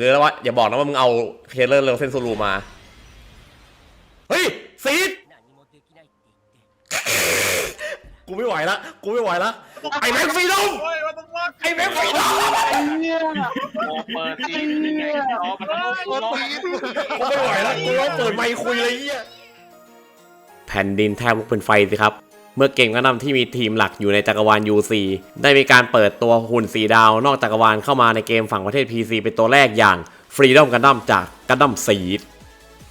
รือว่าอย่าบอกนะว่ามึงเอาเคเลอร์เรเซนซูรูมา เฮ้ยซีดกูไม่ไหวละกูไม่ไหวละไอ้แม็กฟรีดอมเฮ้ยมันต้องว่าไอ้แม็กฟรีดอมเปิดทีนี่ไงรอมันต้องรอกูไม่ไหวละกูต้องเปิดไมค์คุยเลยเหี้ยแผ่นดินแทบลุกเป็นไฟสิครับเมื่อเกมกันดั้มที่มีทีมหลักอยู่ในจักรวาล UC ได้มีการเปิดตัวหุ่นสีดาวนอกจักรวาลเข้ามาในเกมฝั่งประเทศ PC เป็นตัวแรกอย่าง Freedom Gundam จาก Gundam Seed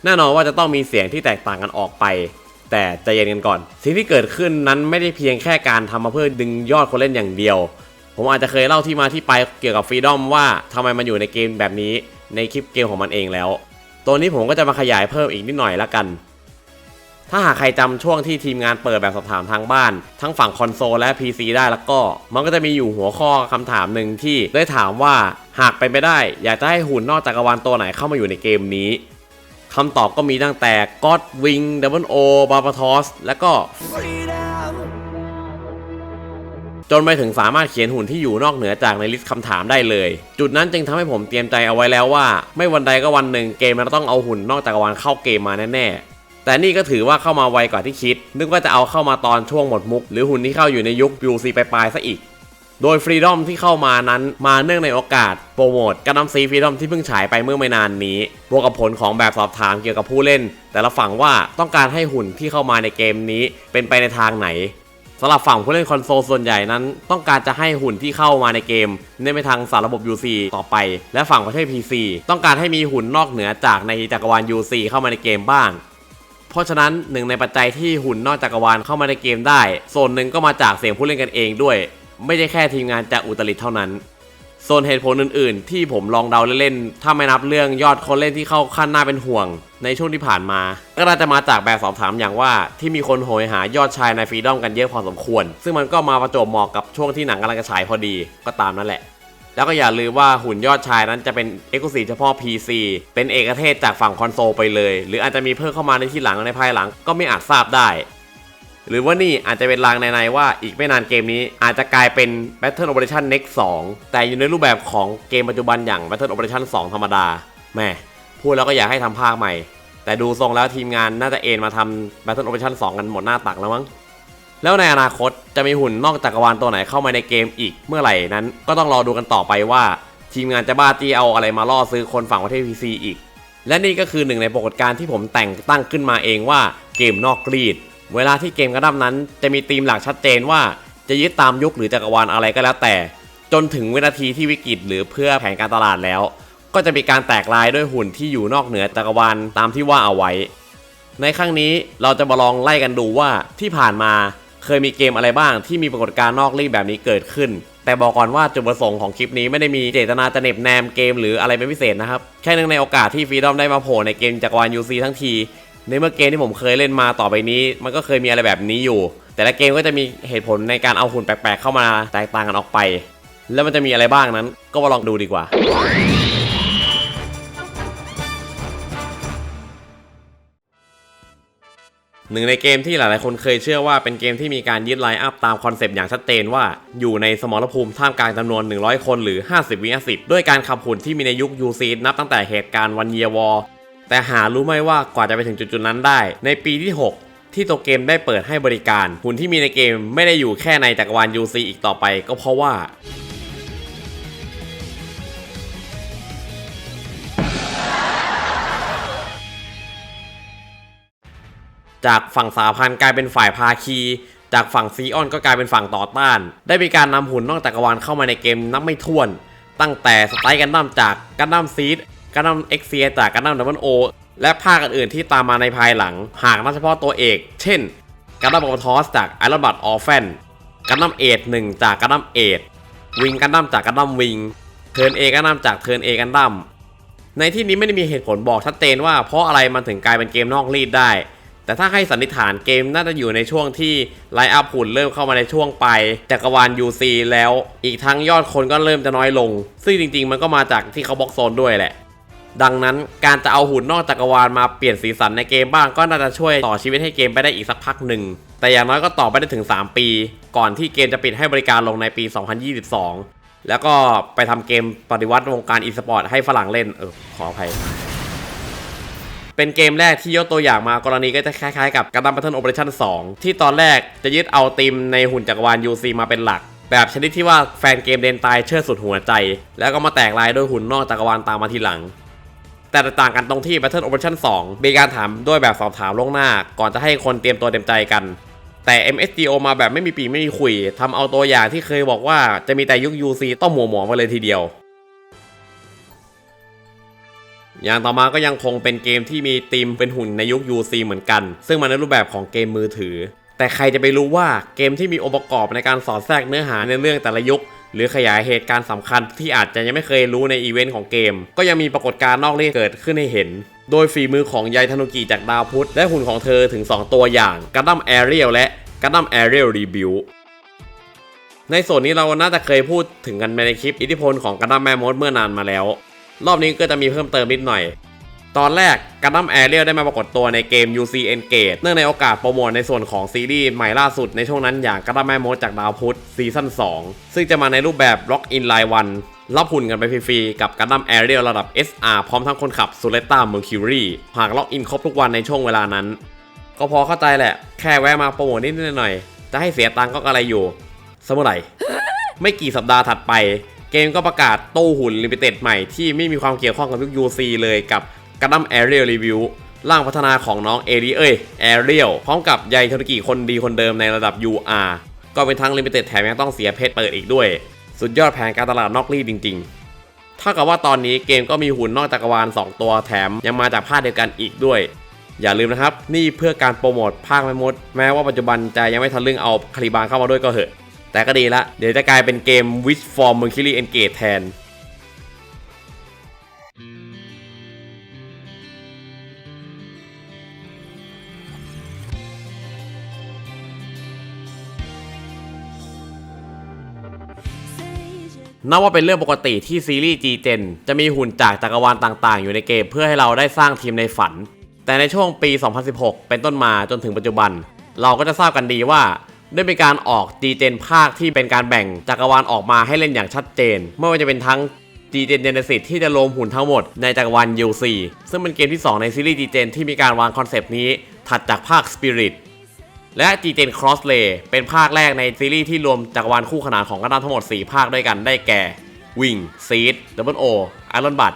แน่นอนว่าจะต้องมีเสียงที่แตกต่างกันออกไป แต่ใจเย็นกันก่อน สิ่งที่เกิดขึ้นนั้นไม่ได้เพียงแค่การทำมาเพื่อดึงยอดคนเล่นอย่างเดียว ผมอาจจะเคยเล่าที่มาที่ไปเกี่ยวกับ Freedom ว่าทำไมมันอยู่ในเกมแบบนี้ในคลิปเกมของมันเองแล้ว ตัวนี้ผมก็จะมาขยายเพิ่มอีกนิดหน่อยละกัน ถ้าหากใครจำช่วงที่ทีมงานเปิดแบบสอบถามทางบ้าน ทั้งฝั่งคอนโซลและ PC ได้แล้วก็ มันก็จะมีอยู่หัวข้อคำถามหนึ่งที่ได้ถามว่าหากเป็นไปได้ อยากจะให้หุ่นนอกจักรวาลตัวไหนเข้ามาอยู่ในเกมนี้คำตอบก็มีตั้งแต่ God Wing Double O b a r b a t o s และก็ จนไปถึงสามารถเขียนหุ่นที่อยู่นอกเหนือจากในลิสต์คำถามได้เลย จุดนั้นจึงทำให้ผมเตรียมใจเอาไว้แล้วว่า ไม่วันใดก็วันหนึ่งเกมมันต้องเอาหุ่นนอกจักรวาลเข้าเกมมาแน่ๆ แต่นี่ก็ถือว่าเข้ามาไวกว่าที่คิด นึกว่าจะเอาเข้ามาตอนช่วงหมดมุก หรือหุ่นที่เข้าอยู่ในยุค UC ปลายๆซะอีก โดยฟรีดอมที่เข้ามานั้นมาเนื่องในโอกาสโปรโมทการนำซีฟรีดอมที่เพิ่งฉายไปเมื่อไม่นานนี้ บวกกับผลของแบบสอบถามเกี่ยวกับผู้เล่น แต่ละฝั่งว่าต้องการให้หุ่นที่เข้ามาในเกมนี้เป็นไปในทางไหนสำหรับฝั่งผู้เล่นคอนโซลส่วนใหญ่นั้น ต้องการจะให้หุ่นที่เข้ามาในเกมเน้นไปทางสารระบบ UC ต่อไป และฝั่งประเทศ PC ต้องการให้มีหุ่นนอกเหนือจากในจักรวาล UC เข้ามาในเกมบ้าง เพราะฉะนั้นหนึ่งในปัจจัยที่หุ่นนอกจักรวาลเข้ามาในเกมได้ ส่วนหนึ่งก็มาจากเสียงผู้เล่นกันเองด้วย ไม่ใช่แค่ทีมงานจากอุตริเท่านั้น ส่วนเหตุผลอื่น ๆ ที่ผมลองเดาเล่นๆ ถ้าไม่นับเรื่องยอดคนเล่นที่เข้าขั้นหน้าเป็นห่วง ในช่วงที่ผ่านมา ก็น่าจะมาจากแบบสอบถามอย่างว่าที่มีคนโหยหายอดชายในฟรีดอมกันเยอะพอสมควร ซึ่งมันก็มาประจบเหมาะกับช่วงที่หนังกำลังจะฉายพอดี ก็ตามนั่นแหละ แล้วก็อย่าลืมว่าหุ่นยอดชายนั้นจะเป็นเอกลุศิเฉพาะ PC เป็นเอกเทศจากฝั่งคอนโซลไปเลย หรืออาจจะมีเพิ่มเข้ามาในที่หลังในภายหลังก็ไม่อาจทราบได้ หรือว่านี่อาจจะเป็นลางในๆว่าอีกไม่นานเกมนี้อาจจะกลายเป็น Battle Operation Next 2 แต่อยู่ในรูปแบบของเกมปัจจุบันอย่าง Battle Operation 2 ธรรมดาแม่พูดแล้วก็อยากให้ทำภาคใหม่ แต่ดูทรงแล้วทีมงานน่าจะเอ็นมาทำ Battle Operation 2 กันหมดหน้าตักแล้วมั้ง แล้วในอนาคตจะมีหุ่นนอกจักรวาลตัวไหนเข้ามาในเกมอีกเมื่อไหร่นั้น ก็ต้องรอดูกันต่อไปว่า ทีมงานจะบ้าจี้เอาอะไรมาล่อซื้อคนฝั่งประเทศ PC อีก และนี่ก็คือหนึ่งในปรากฏการณ์ที่ผมแต่งตั้งขึ้นมาเองว่าเกมนอกกรีด เวลาที่เกมกระดับนั้น จะมีธีมหลักชัดเจนว่าจะยึดตามยุคหรือจักรวาลอะไรก็แล้วแต่ จนถึงวินาทีที่วิกฤตหรือเพื่อแผนการตลาดแล้ว ก็จะมีการแตกลายด้วยหุ่นที่อยู่นอกเหนือจักรวาลตามที่ว่าเอาไว้ ในครั้งนี้เราจะมาลองไล่กันดูว่าที่ผ่านมา เคยมีเกมอะไรบ้างที่มีปรากฏการณ์นอกรีแบบนี้เกิดขึ้น แต่บอกก่อนว่าจุดประสงค์ของคลิปนี้ไม่ได้มีเจตนาจะเน็บแนมเกมหรืออะไรเป็นพิเศษนะครับ แค่นื่งในโอกาสที่ฟรีดอมได้มาโผล่ในเกมจักรวาล UC ทั้งที ในเมื่อเกมที่ผมเคยเล่นมาต่อไปนี้ มันก็เคยมีอะไรแบบนี้อยู่ แต่ละเกมก็จะมีเหตุผลในการเอาหุ่นแปลกๆ เข้ามาแตกต่างกันออกไป แล้วมันจะมีอะไรบ้างนั้น ก็มาลองดูดีกว่า หนึ่งในเกมที่หลายๆ คนเคยเชื่อว่าเป็นเกมที่มีการยึดไลน์อัพตามคอนเซปต์อย่างชัดเจนว่าอยู่ในสมรภูมิท่ามกลางจำนวน 100 คนหรือ 50 วินาทีด้วยการขับหุ่นที่มีในยุค UC นับตั้งแต่เหตุการณ์วันเยียวอแต่หารู้ไหมว่ากว่าจะไปถึงจุดๆนั้นได้ ในปีที่ 6ที่ตัวเกมได้เปิดให้บริการ หุ่นที่มีในเกมไม่ได้อยู่แค่ในจักรวาล UC อีกต่อไป ก็เพราะว่า จากฝั่งสาพันธ์กลายเป็นฝ่ายภาคี จากฝั่งซีออนก็กลายเป็นฝั่งต่อต้าน ได้มีการนำหุ่นนอกจักรวาลเข้ามาในเกมนับไม่ถ้วน ตั้งแต่สไตล์กันดั้มจากกันดั้มซีดกันดั้มเอ็กเซียจากกันดั้มดับเบิลโอและภาคอื่นๆที่ตามมาในภายหลัง หากนับเฉพาะตัวเอก เช่นกันดั้มบอทอสจากไอรอนบัตออฟแฟนกันดั้มเอทหนึ่งจากกันดั้มเอทวิงกันดั้มจากกันดั้มวิงเทิร์นเอกันดั้มจากเทิร์นเอกันดั้มในที่นี้ไม่ได้มีเหตุผลบอกชัดเจนว่าเพราะอะไรมันถึงกลายเป็นเกมนอกรีดได้ แต่ถ้าให้สันนิษฐานเกมน่าจะอยู่ในช่วงที่ไลอัพหุ่นเริ่มเข้ามาในช่วงปลายจักรวาล UC แล้วอีกทั้งยอดคนก็เริ่มจะน้อยลง ซึ่งจริง ๆ มันก็มาจากที่เขาบล็อกโซนด้วยแหละ ดังนั้นการจะเอาหุ่นนอกจักรวาลมาเปลี่ยนสีสันในเกมบ้างก็น่าจะช่วยต่อชีวิตให้เกมไปได้อีกสักพักหนึ่งแต่อย่างน้อยก็ต่อไปได้ถึง 3 ปี ก่อนที่เกมจะปิดให้บริการลงในปี 2022 แล้วก็ไปทำเกมปฏิวัติวงการอีสปอร์ตให้ฝรั่งเล่นเออขออภัย เป็นเกมแรกที่ยกตัวอย่างมากรณีก็จะคล้ายๆกับ Gundam Battle Operation 2ที่ตอนแรกจะยึดเอาธีมในหุ่นจักรวาล UC มาเป็นหลัก แบบชนิดที่ว่าแฟนเกมเดนตายเชื่อสุดหัวใจ แล้วก็มาแตกลายด้วยหุ่นนอกจักรวาลตามมาทีหลัง แต่ต่างกันตรงที่ Battle Operation 2มีการถามด้วยแบบสอบถามล่วงหน้า ก่อนจะให้คนเตรียมตัวเตรียมใจกันแต่ MSGO มาแบบไม่มีปีไม่มีคุยทำเอาตัวอย่างที่เคยบอกว่าจะมีแต่ยุค UC ต้องหมัวหมองไปเลยทีเดียว อย่างต่อมาก็ยังคงเป็นเกมที่มีธีมเป็นหุ่นในยุค UC เหมือนกัน ซึ่งมันในรูปแบบของเกมมือถือ แต่ใครจะไปรู้ว่าเกมที่มีองค์ประกอบในการสอดแทรกเนื้อหาในเรื่องแต่ละยุค หรือขยายเหตุการณ์สำคัญที่อาจจะยังไม่เคยรู้ในอีเวนต์ของเกม ก็ยังมีปรากฏการณ์นอกเรื่องเกิดขึ้นให้เห็น โดยฝีมือของยายธนุกิจากดาวพุธและหุ่นของเธอถึง 2 ตัวอย่างกั n ดัมแอเรียลและกั n ดัมแอเรียลรีบิวในส่วนนี้เราน่าจะเคยพูดถึงกันในคลิปอิทธิพลของกั n ดัมแมมมดเมื่อนานมาแล้ว รอบนี้ก็จะมีเพิ่มเติมนิดหน่อย ตอนแรกกั n ดัมแอเรียลได้มาปรากฏตัวในเกม UC Engage เนื่องในโอกาสโปรโมทในส่วนของซีรีส์ใหม่ล่าสุดในช่วงนั้นอย่างกั n ดัมแมมมดจากดาวพุธซีซั่น2 ซึ่งจะมาในรูปแบบ Lock in รายวันรับหุ่นกันไปฟรีๆกับกั n ดัมแอเรียลระดับ SR พร้อมทั้งคนขับ s ูเลต้าเมอร์คิวรีหากล็อกอินครบทุกวันในช่วงเวลานั้น ก็พอเข้าใจแหละ แค่แวะมาโปรโมทนิดหน่อย จะให้เสียตังค์ก็อะไรอยู่สมุไรไม่กี่สัปดาห์ถัดไป เกมก็ประกาศตู้หุ่นลิมิเต็ดใหม่ที่ไม่มีความเกี่ยวข้องกับยุค UC เลยกับ Gundam Aerial Review ร่างพัฒนาของน้องเอริเอ้ย Aerial พร้อมกับยายเทนกิคนดีคนเดิมในระดับ UR ก็เป็นทั้งลิมิเต็ดแถมยังต้องเสียเพชรเปิดอีกด้วย สุดยอดแผนการตลาดนอกรีดจริงๆ ถ้ากับว่าตอนนี้เกมก็มีหุ่นนอกจักรวาล 2 ตัวแถมยังมาจากภาคเดียวกันอีกด้วย อย่าลืมนะครับ นี่เพื่อการโปรโมทภาคไม่มด แม้ว่าปัจจุบันจะยังไม่ทันเรื่องเอาคาริบานเข้ามาด้วยก็เหอะ แต่ก็ดีละ เดี๋ยวจะกลายเป็นเกม Wish for Mercury Engage แทนนับว่าเป็นเรื่องปกติที่ซีรีส์ G-Gen จะมีหุ่นจากจักรวาลต่างๆ อยู่ในเกมเพื่อให้เราได้สร้างทีมในฝัน แต่ในช่วงปี 2016 เป็นต้นมาจนถึงปัจจุบัน เราก็จะทราบกันดีว่า ได้มีการออก G-Gen ภาคที่เป็นการแบ่งจักรวาลออกมาให้เล่นอย่างชัดเจน ไม่ว่าจะเป็นทั้ง G-Gen Genesis ที่จะรวมหุ่นทั้งหมดในจักรวาล UC ซึ่งเป็นเกมที่ 2 ในซีรีส์ G-Gen ที่มีการวางคอนเซปต์นี้ ถัดจากภาค Spirit และ G-Gen Crosslay เป็นภาคแรกในซีรีส์ที่รวมจักรวาลคู่ขนานของกันทั้งหมด 4 ภาคด้วยกันได้แก่ Wing Seed Double O Iron b u d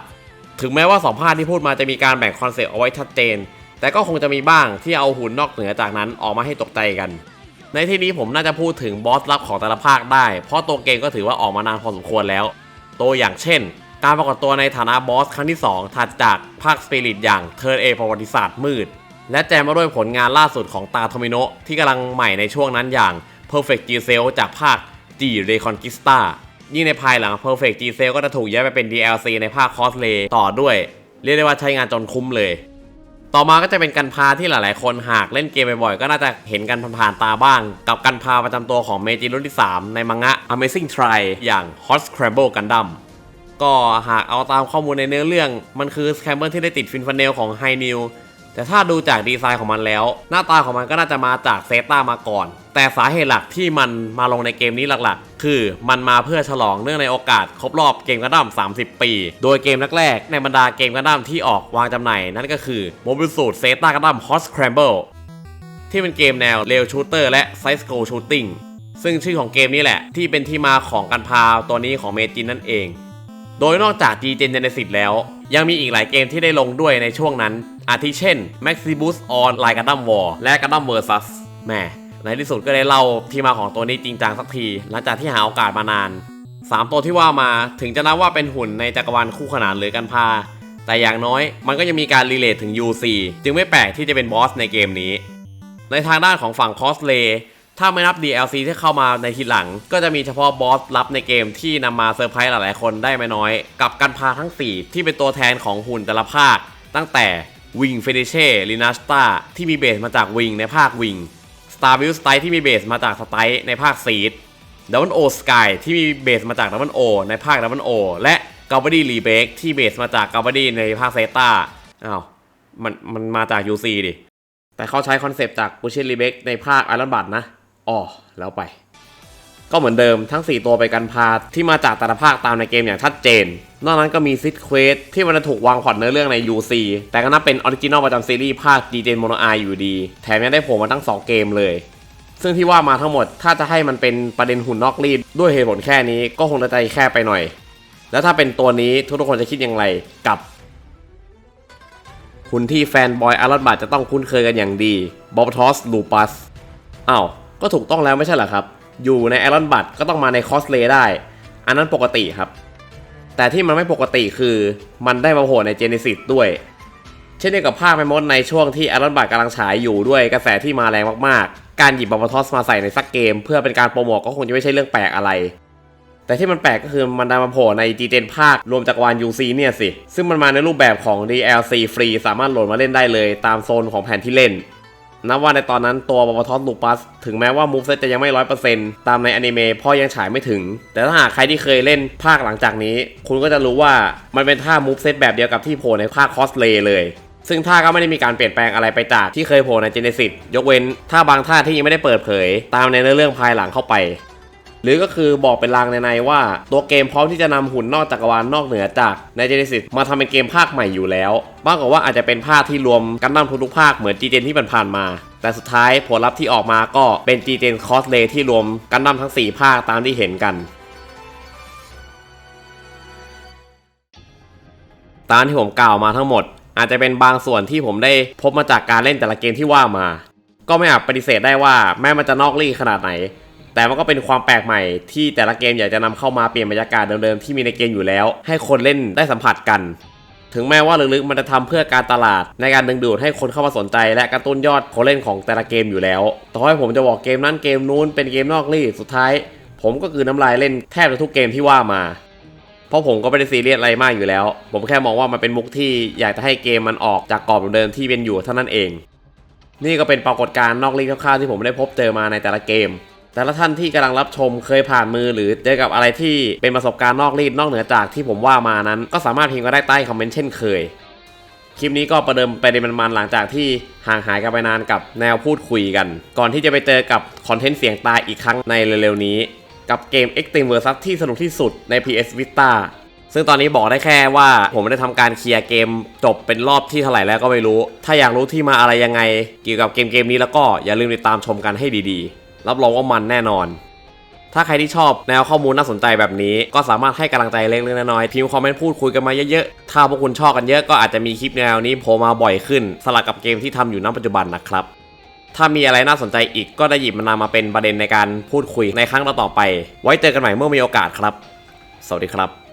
ถึงแม้ว่า 2 ภาคที่พูดมาจะมีการแบ่งคอนเซปต์เอาไว้ชัดเจน แต่ก็คงจะมีบ้างที่เอาหุ่นนอกเหนือจากนั้นออกมาให้ตกใจกัน ในที่นี้ผมน่าจะพูดถึงบอสลับของแต่ละภาคได้ เพราะตัวเกมก็ถือว่าออกมานานพอสมควรแล้ว ตัวอย่างเช่น การปรากฏตัวในฐานะบอสครั้งที่ 2 ถัดจากภาคสปิริตอย่างเทิร์นเอประวัติศาสตร์มืด และแจมมาด้วยผลงานล่าสุดของตาโทมิโนะที่กำลังใหม่ในช่วงนั้นอย่าง Perfect G Cell จากภาค G Reconquista ยิ่งในภายหลัง Perfect G Cell ก็จะถูกย้ายไปเป็น DLC ในภาค Cosplay ต่อด้วย เรียกได้ว่าใช้งานจนคุ้มเลย ต่อมาก็จะเป็นกันพาที่หลายๆ คนหากเล่นเกมบ่อยๆ ก็น่าจะเห็นกันผ่านๆตาบ้าง กับกันพาประจำตัวของเมจิรุ่นที่ 3 ในมังงะ Amazing Try อย่าง Hot Scramble Gundam ก็หากเอาตามข้อมูลในเนื้อเรื่อง มันคือสแคมเบอร์ที่ได้ติดฟินฟันเนลของไฮนิว แต่ถ้าดูจากดีไซน์ของมันแล้ว หน้าตาของมันก็น่าจะมาจากเซต้ามาก่อน แต่สาเหตุหลักที่มันมาลงในเกมนี้หลักๆ คือมันมาเพื่อฉลองเนื่องในโอกาสครบรอบเกมกันดั้ม30 ปี โดยเกมแรกๆ ในบรรดาเกมกันดั้มที่ออกวางจำหน่ายนั่นก็คือ Mobile Suit Zeta Gundam Hot Scramble ที่เป็นเกมแนวเรลชูเตอร์และไซส์โกชูตติ้งซึ่งชื่อของเกมนี้แหละที่เป็นที่มาของการพาตัวนี้ของเมจินนั่นเอง โดยนอกจาก G-Gen Genesis แล้ว ยังมีอีกหลายเกมที่ได้ลงด้วยในช่วงนั้น อาทิเช่น Maxibus On Line Gundam War และ Gundam Versus แหม่ในที่สุดก็ได้เล่าที่มาของตัวนี้จริงจังสักที หลังจากที่หาโอกาสมานาน 3 ตัวที่ว่ามาถึงจะนับว่าเป็นหุ่นในจักรวาลคู่ขนานหรือกันพา แต่อย่างน้อยมันก็ยังมีการรีเลทถึง UC จึงไม่แปลกที่จะเป็นบอสในเกมนี้ ในทางด้านของฝั่งคอสเลย์ ถ้าไม่นับ DLC ที่เข้ามาในทีหลัง ก็จะมีเฉพาะบอสลับในเกมที่นำมาเซอร์ไพรส์หลายๆคนได้ไม่น้อย กับกันพาทั้ง 4 ที่เป็นตัวแทนของหุ่นแต่ละภาค ตั้งแต่ Wing f e n i c h e l i n a s t a ที่มีเบสมาจาก Wing ในภาค Wing Star Build Style ที่มีเบสมาจาก Style ในภาค Seed Double O Sky ที่มีเบสมาจาก Double O ในภาค Double O และ g a v a d y Rebake ที่เบสมาจาก g a v a d y ในภาค Zeta อ้าวมันมันมาจาก UC ดิแต่เขาใช้คอนเซปต์จาก b u s h i n Rebake ในภาค Iron b u d นะ อ๋อแล้วไป ก็เหมือนเดิมทั้ง 4 ตัวไปกันพาที่มาจากแต่ละภาคตามในเกมอย่างชัดเจน นอกนั้นก็มีซิดเควสที่มันจะถูกวางพอตเนื้อเรื่องใน UC แต่ก็นับเป็นออริจินอลประจำซีรีส์ภาค d j โมโนออยู่ดี แถมยังได้โผล่มาตั้ง 2 เกมเลย ซึ่งที่ว่ามาทั้งหมดถ้าจะให้มันเป็นประเด็นหุ่นนอกรีดด้วยเหตุผลแค่นี้ก็คงจะใจแค่ไปหน่อย แล้วถ้าเป็นตัวนี้ทุกๆคนจะคิดอย่างไรกับหุ่นที่แฟนบอยอารอนบัตจะต้องคุ้นเคยกันอย่างดีบอบทอสลูปัสอ้าว ก็ถูกต้องแล้วไม่ใช่เหรอครับ อยู่ในไอรอนบัตก็ต้องมาในคอสเลย์ได้ อันนั้นปกติครับ แต่ที่มันไม่ปกติคือมันได้มาโผล่ในเจเนซิสด้วย เช่นเดียวกับภาคแมมมดในช่วงที่ไอรอนบัตกำลังฉายอยู่ด้วยกระแสที่มาแรงมากๆ การหยิบบอบทอสมาใส่ในสักเกม เพื่อเป็นการโปรโมทก็คงจะไม่ใช่เรื่องแปลกอะไรแต่ที่มันแปลกก็คือมันได้มาโผล่ใน g ีเจนภาค รวมจักวาล UC เนี่ยสิ ซึ่งมันมาในรูปแบบของ DLC ฟรี สามารถโหลดมาเล่นได้เลย ตามโซนของแผนที่เล่น นับว่าในตอนนั้นตัวบอบทอสลูปัสถึงแม้ว่ามูฟเซตจะยังไม่ร้อยเปอร์เซ็นต์ตามในอนิเมะพ่อยังฉายไม่ถึง แต่ถ้าหากใครที่เคยเล่นภาคหลังจากนี้ คุณก็จะรู้ว่ามันเป็นท่ามูฟเซตแบบเดียวกับที่โผล่ในภาคคอสเลย์เลยซึ่งท่าก็ไม่ได้มีการเปลี่ยนแปลงอะไรไปจากที่เคยโผล่ในเจเนซิสยกเว้นท่าบางท่าที่ยังไม่ได้เปิดเผย ตามในเนื้อเรื่องภายหลังเข้าไป หรือก็คือบอกเป็นลางในๆว่า ตัวเกมพร้อมที่จะนำหุ่นนอกจักรวาลนอกเหนือจากใน Genesis มาทำเป็นเกมภาคใหม่อยู่แล้วมากกว่าว่าอาจจะเป็นภาคที่รวมกันดั้มทุกๆภาคเหมือน g ีเจนที่ผ่านมา แต่สุดท้ายผลลัพธ์ที่ออกมาก็เป็น g ีเจนคอสเลที่รวมกันดั้มทั้ง 4 ภาคตามที่เห็นกันตามที่ผมกล่าวมาทั้งหมด อาจจะเป็นบางส่วนที่ผมได้พบมาจากการเล่นแต่ละเกมที่ว่ามา ก็ไม่อาจปฏิเสธได้ว่าแม้มันจะนอกลี่ขนาดไหน แต่มันก็เป็นความแปลกใหม่ที่แต่ละเกมอยากจะนำเข้ามาเปลี่ยนบรรยากาศเดิมๆที่มีในเกมอยู่แล้ว ให้คนเล่นได้สัมผัสกัน ถึงแม้ว่าลึกๆมันจะทำเพื่อการตลาด ในการดึงดูดให้คนเข้ามาสนใจ และกระตุ้นยอดคนเล่นของแต่ละเกมอยู่แล้วต่อให้ผมจะบอกเกมนั้นเกมนู้นเป็นเกมนอกลี่สุดท้าย ผมก็คือน้ำลายเล่นแทบจะทุกเกมที่ว่ามาเพราะผมก็ไม่ได้ซีเรียสอะไรมากอยู่แล้ว ผมแค่มองว่ามันเป็นมุกที่อยากจะให้เกมมันออกจากกรอบเดิมๆที่เป็นอยู่เท่านั้นเอง นี่ก็เป็นปรากฏการณ์นอกลีกคร่าวๆที่ผมได้พบเจอมาในแต่ละเกม แต่ละท่านที่กำลังรับชมเคยผ่านมือหรือเจอกับอะไรที่เป็นประสบการณ์นอกรีดนอกเหนือจากที่ผมว่ามานั้น ก็สามารถพิมพ์ก็ได้ใต้คอมเมนต์เช่นเคย คลิปนี้ก็ประเดิมไปในมันๆหลังจากที่ห่างหายกันไปนานกับแนวพูดคุยกัน ก่อนที่จะไปเจอกับคอนเทนต์เสียงตายอีกครั้งในเร็วๆนี้ กับเกม Extreme Versus ที่สนุกที่สุดใน PS Vita ซึ่งตอนนี้บอกได้แค่ว่าผมได้ทำการเคลียร์เกมจบเป็นรอบที่เท่าไหร่แล้วก็ไม่รู้ ถ้าอยากรู้ที่มาอะไรยังไง เกี่ยวกับเกมเกมนี้แล้วก็อย่าลืมติดตามชมกันให้ดีๆ รับรองว่ามันแน่นอน ถ้าใครที่ชอบแนวข้อมูลน่าสนใจแบบนี้ ก็สามารถให้กำลังใจเล็กๆน้อยๆพิมพ์คอมเมนต์พูดคุยกันมาเยอะๆ ถ้าพวกคุณชอบกันเยอะก็อาจจะมีคลิปแนวนี้โผล่มาบ่อยขึ้น สลับกับเกมที่ทำอยู่ณปัจจุบันนะครับ ถ้ามีอะไรน่าสนใจอีกก็ได้หยิบมันนำมาเป็นประเด็นในการพูดคุยในครั้งต่อๆไป ไว้เจอกันใหม่เมื่อมีโอกาสครับ สวัสดีครับ